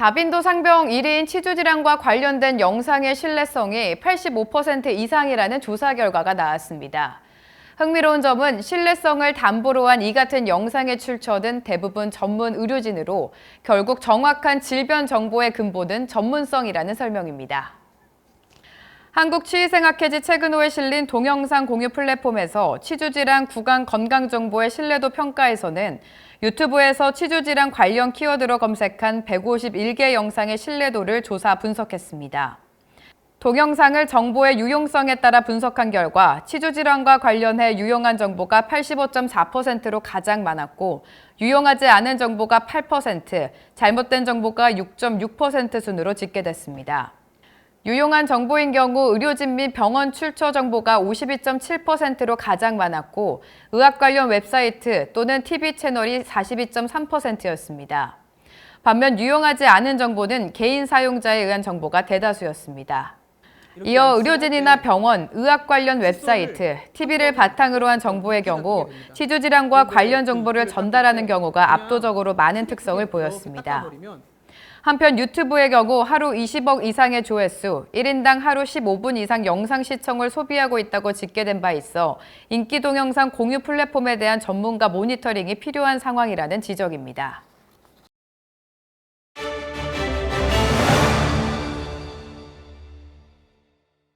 다빈도 상병 1인 치주질환과 관련된 영상의 신뢰성이 85% 이상이라는 조사 결과가 나왔습니다. 흥미로운 점은 신뢰성을 담보로 한 이 같은 영상의 출처는 대부분 전문 의료진으로 결국 정확한 질병 정보의 근본은 전문성이라는 설명입니다. 한국치의생학회지 최근호에 실린 동영상 공유 플랫폼에서 치주질환 구강 건강정보의 신뢰도 평가에서는 유튜브에서 치주질환 관련 키워드로 검색한 151개 영상의 신뢰도를 조사 분석했습니다. 동영상을 정보의 유용성에 따라 분석한 결과 치주질환과 관련해 유용한 정보가 85.4%로 가장 많았고 유용하지 않은 정보가 8%, 잘못된 정보가 6.6% 순으로 집계됐습니다. 유용한 정보인 경우 의료진 및 병원 출처 정보가 52.7%로 가장 많았고 의학 관련 웹사이트 또는 TV 채널이 42.3%였습니다. 반면 유용하지 않은 정보는 개인 사용자에 의한 정보가 대다수였습니다. 이어 의료진이나 병원, 의학 관련 웹사이트, TV를 바탕으로 한 정보의 경우 치주 질환과 관련 정보를 전달하는 경우가 압도적으로 많은 특성을 보였습니다. 한편 유튜브의 경우 하루 20억 이상의 조회수, 1인당 하루 15분 이상 영상 시청을 소비하고 있다고 집계된 바 있어 인기 동영상 공유 플랫폼에 대한 전문가 모니터링이 필요한 상황이라는 지적입니다.